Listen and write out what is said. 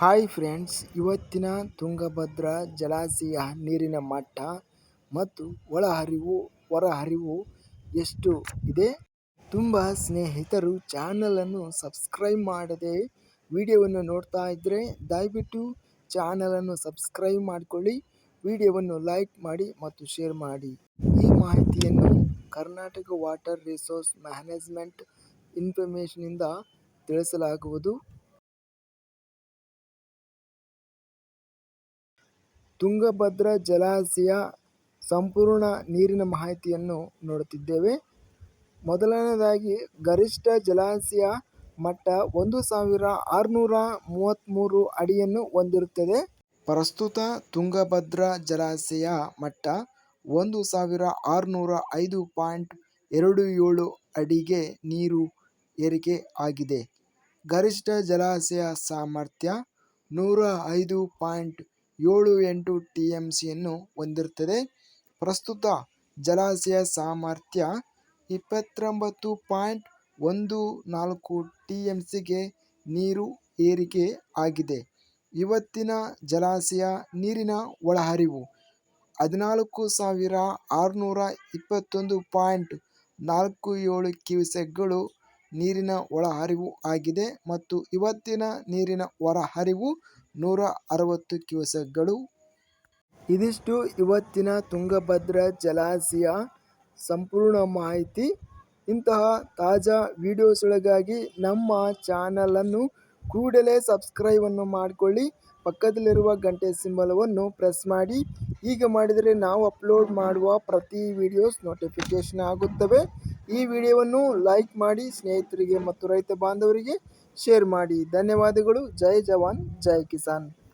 Hi friends, ಇವತ್ತಿನ ತುಂಗಭದ್ರಾ ಜಲಾಶಯ ನೀರಿನ ಮಟ್ಟ ಮತ್ತು ಒಳಹರಿವು, ಹೊರಹರಿವು ಎಷ್ಟು ಇದೆ? ತುಂಬ ಸ್ನೇಹಿತರು ಚಾನಲನ್ನು ಸಬ್ಸ್ಕ್ರೈಬ್ ಮಾಡದೆ ವಿಡಿಯೋವನ್ನು ನೋಡ್ತಾ ಇದ್ದರೆ ದಯವಿಟ್ಟು ಚಾನಲನ್ನು ಸಬ್ಸ್ಕ್ರೈಬ್ ಮಾಡಿಕೊಳ್ಳಿ, ವಿಡಿಯೋವನ್ನು ಲೈಕ್ ಮಾಡಿ ಮತ್ತು ಶೇರ್ ಮಾಡಿ. ಈ ಮಾಹಿತಿಯನ್ನು ಕರ್ನಾಟಕ ವಾಟರ್ ರಿಸೋರ್ಸ್ ಮ್ಯಾನೇಜ್ಮೆಂಟ್ ಇನ್ಫಾರ್ಮೇಷನಿಂದ ತಿಳಿಸಲಾಗುವುದು. ತುಂಗಭದ್ರಾ ಜಲಾಶಯ ಸಂಪೂರ್ಣ ನೀರಿನ ಮಾಹಿತಿಯನ್ನು ನೋಡುತ್ತಿದ್ದೇವೆ. ಮೊದಲನೇದಾಗಿ ಗರಿಷ್ಠ ಜಲಾಶಯ ಮಟ್ಟ ಒಂದು ಸಾವಿರ ಆರುನೂರ ಮೂವತ್ತ್ಮೂರು ಅಡಿಯನ್ನು ಹೊಂದಿರುತ್ತದೆ. ಪ್ರಸ್ತುತ ತುಂಗಭದ್ರಾ ಜಲಾಶಯ ಮಟ್ಟ ಒಂದು ಸಾವಿರ ಆರುನೂರ ಐದು ಪಾಯಿಂಟ್ ಎರಡು ಏಳು ಅಡಿಗೆ ನೀರು ಏರಿಕೆ ಆಗಿದೆ. ಗರಿಷ್ಠ ಜಲಾಶಯ ಸಾಮರ್ಥ್ಯ ನೂರ ಐದು ಪಾಯಿಂಟ್ ಏಳು ಎಂಟು ಟಿ ಎಂ ಸಿಯನ್ನು ಹೊಂದಿರುತ್ತದೆ. ಪ್ರಸ್ತುತ ಜಲಾಶಯ ಸಾಮರ್ಥ್ಯ ಇಪ್ಪತ್ತೊಂಬತ್ತು ಪಾಯಿಂಟ್ ಒಂದು ನಾಲ್ಕು ಟಿ ಎಂ ಸಿಗೆ ನೀರು ಏರಿಕೆ ಆಗಿದೆ. ಇವತ್ತಿನ ಜಲಾಶಯ ನೀರಿನ ಒಳಹರಿವು ಹದಿನಾಲ್ಕು ಸಾವಿರ ಆರುನೂರ ಇಪ್ಪತ್ತೊಂದು ಪಾಯಿಂಟ್ ನಾಲ್ಕು ಏಳು ಕ್ಯೂಸೆಕ್ಗಳು ನೀರಿನ ಒಳಹರಿವು ಆಗಿದೆ ಮತ್ತು ಇವತ್ತಿನ ನೀರಿನ ಹೊರಹರಿವು ನೂರ ಅರವತ್ತು ಕ್ಯೂಸೆಕ್ಗಳು ಇದಿಷ್ಟು ಇವತ್ತಿನ ತುಂಗಭದ್ರಾ ಜಲಾಶಯ ಸಂಪೂರ್ಣ ಮಾಹಿತಿ. ಇಂತಹ ತಾಜಾ ವಿಡಿಯೋಸ್ಗಳಿಗಾಗಿ ನಮ್ಮ ಚಾನಲನ್ನು ಕೂಡಲೇ ಸಬ್ಸ್ಕ್ರೈಬನ್ನು ಮಾಡಿಕೊಳ್ಳಿ. ಪಕ್ಕದಲ್ಲಿರುವ ಗಂಟೆ ಸಿಂಬಲವನ್ನು ಪ್ರೆಸ್ ಮಾಡಿ. ಹೀಗೆ ಮಾಡಿದರೆ ನಾವು ಅಪ್ಲೋಡ್ ಮಾಡುವ ಪ್ರತಿ ವಿಡಿಯೋಸ್ ನೋಟಿಫಿಕೇಷನ್ ಆಗುತ್ತವೆ. ಈ ವಿಡಿಯೋವನ್ನು ಲೈಕ್ ಮಾಡಿ ಸ್ನೇಹಿತರಿಗೆ ಮತ್ತು ರೈತ ಬಾಂಧವರಿಗೆ ಶೇರ್ ಮಾಡಿ. ಧನ್ಯವಾದಗಳು. ಜೈ ಜವಾನ್. ಜೈ ಕಿಸಾನ್.